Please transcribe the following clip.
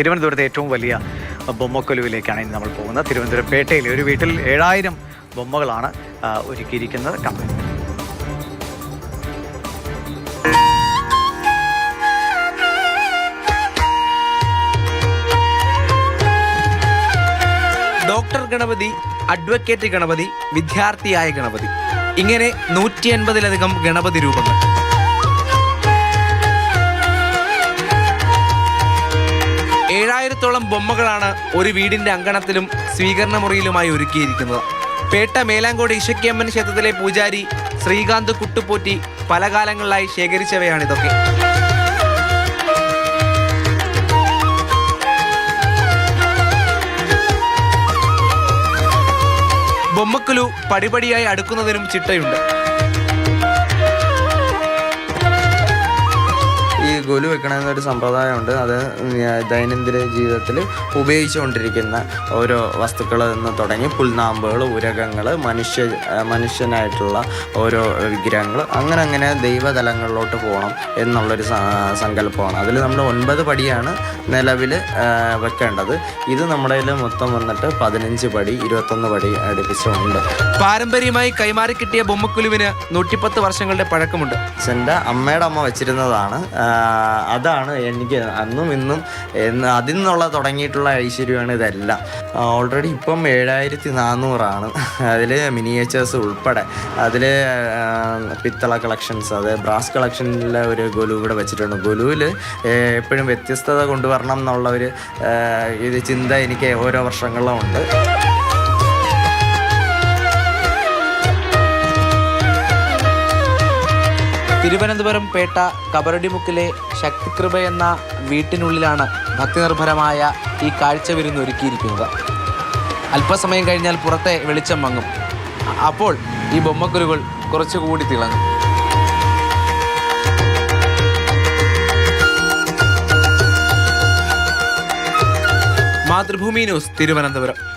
തിരുവനന്തപുരത്തെ ഏറ്റവും വലിയ ബൊമ്മക്കൊലുവിലേക്കാണ് ഇന്ന് നമ്മൾ പോകുന്നത്. തിരുവനന്തപുരം പേട്ടയിൽ ഒരു വീട്ടിൽ ഏഴായിരം ബൊമ്മകളാണ് ഒരുക്കിയിരിക്കുന്നത് company. Doctor Ganapathi advocate Ganapathi വിദ്യാർത്ഥിയായ ഗണപതി. ഇങ്ങനെ നൂറ്റി അൻപതിലധികം ഗണപതി രൂപങ്ങൾ. ഏഴായിരത്തോളം ബൊമ്മകളാണ് ഒരു വീടിന്റെ അങ്കണത്തിലും സ്വീകരണ മുറിയിലുമായി ഒരുക്കിയിരിക്കുന്നത്. പേട്ട മേലാങ്കോട് ഇശക്കിയമ്മൻ ക്ഷേത്രത്തിലെ പൂജാരി ശ്രീകാന്ത് കുട്ടുപോറ്റി പല കാലങ്ങളിലായി ശേഖരിച്ചവയാണിതൊക്കെ. ബൊമ്മക്കുലു പടിപടിയായി അടുക്കുന്നതിനും ചിട്ടയുണ്ട്. ഈ ഗൊലു വെക്കണമെന്നൊരു സമ്പ്രദായമുണ്ട്. അത് ദൈനംദിന ജീവിതത്തിൽ ഉപയോഗിച്ചുകൊണ്ടിരിക്കുന്ന ഓരോ വസ്തുക്കളിൽ നിന്ന് തുടങ്ങി പുൽനാമ്പുകൾ ഉരകങ്ങൾ മനുഷ്യ മനുഷ്യനായിട്ടുള്ള ഓരോ വിഗ്രഹങ്ങൾ അങ്ങനെ അങ്ങനെ ദൈവതലങ്ങളിലോട്ട് പോകണം എന്നുള്ളൊരു സങ്കല്പമാണ്. അതിൽ നമ്മൾ ഒൻപത് പടിയാണ് നിലവിൽ വെക്കേണ്ടത്. ഇത് നമ്മുടെ മൊത്തം വന്നിട്ട് പതിനഞ്ച് പടി ഇരുപത്തൊന്ന് പടി അടുപ്പിച്ചുണ്ട്. പാരമ്പര്യമായി കൈമാറി കിട്ടിയ ബൊമ്മക്കുലുവിന് നൂറ്റിപ്പത്ത് വർഷങ്ങളുടെ പഴക്കമുണ്ട്. എന്റെ അമ്മയുടെ അമ്മ വെച്ചിരുന്നതാണ്. അതാണ് എനിക്ക് അന്നും ഇന്നും അതിൽ നിന്നുള്ള തുടങ്ങിയിട്ടുള്ള ഐശ്വര്യമാണ് ഇതെല്ലാം. ഓൾറെഡി ഇപ്പം ഏഴായിരത്തി നാനൂറാണ് അതിൽ മിനിയേച്ചേഴ്സ് ഉൾപ്പെടെ. അതിൽ പിത്തള കളക്ഷൻസ് അത് ബ്രാസ് കളക്ഷനിലെ ഒരു ഗൊലു ഇവിടെ വെച്ചിട്ടുണ്ട്. ഗൊലുവിൽ എപ്പോഴും വ്യത്യസ്തത കൊണ്ടുവരണം എന്നുള്ള ഒരു ഇത് ചിന്ത എനിക്ക് ഓരോ വർഷങ്ങളിലും ഉണ്ട്. തിരുവനന്തപുരം പേട്ട കബറടിമുക്കിലെ ശക്തികൃപ എന്ന വീട്ടിനുള്ളിലാണ് ഭക്തിനിർഭരമായ ഈ കാഴ്ച വിരുന്ന് ഒരുക്കിയിരിക്കുന്നത്. അല്പസമയം കഴിഞ്ഞാൽ പുറത്തെ വെളിച്ചം മങ്ങും. അപ്പോൾ ഈ ബൊമ്മക്കുരുകൾ കുറച്ചുകൂടി തിളങ്ങും. മാതൃഭൂമി ന്യൂസ് തിരുവനന്തപുരം.